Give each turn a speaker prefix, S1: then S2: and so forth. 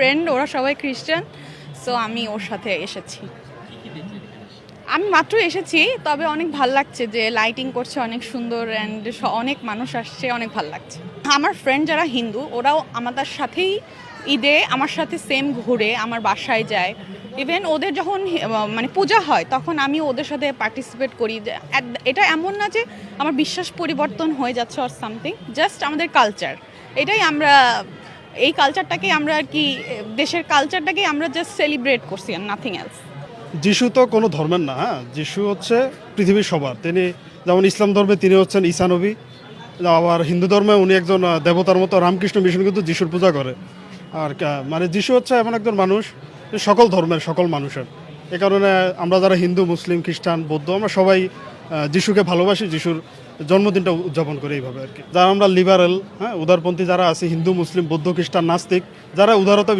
S1: Friend ওরা সবাই খ্রিস্টান সো আমি ওর সাথে এসেছি। আমি মাত্র এসেছি, তবে অনেক ভালো লাগছে যে লাইটিং করছে অনেক সুন্দর অ্যান্ড অনেক মানুষ আসছে, অনেক ভালো লাগছে। আমার ফ্রেন্ড যারা হিন্দু, ওরাও আমাদের সাথেই ঈদে আমার সাথে সেম ঘুরে আমার বাসায় যায়। ইভেন ওদের যখন মানে পূজা হয়, তখন আমি ওদের সাথে পার্টিসিপেট করি। এটা এমন না যে আমার বিশ্বাস পরিবর্তন হয়ে যাচ্ছে অর সামথিং জাস্ট আমাদের কালচার এটাই আমরা এই কালচারটাকে আমরা আর কি, দেশের কালচারটাকে আমরা জাস্ট সেলিব্রেট করছি আর নাথিং এলস
S2: যিশু তো কোনো ধর্মের না হ্যাঁ? যিশু হচ্ছে পৃথিবীর সবার। তিনি যেমন ইসলাম ধর্মে তিনি হচ্ছেন ঈসানবী আবার হিন্দু ধর্মে উনি একজন দেবতার মতো রামকৃষ্ণ মিশন কিন্তু যিশুর পূজা করে। আর মানে যিশু হচ্ছে এমন একজন মানুষ সকল ধর্মের, সকল মানুষের। এ কারণে আমরা যারা হিন্দু, মুসলিম, খ্রিস্টান, বৌদ্ধ, আমরা সবাই যিশুকে ভালোবাসি, যিশুর জন্মদিনটা উদযাপন করে এইভাবে আর কি। যারা আমরা লিবারেল হ্যাঁ উদারপন্থী যারা আছে, হিন্দু, মুসলিম, বৌদ্ধ, খ্রিস্টান, নাস্তিক, যারা উদারতা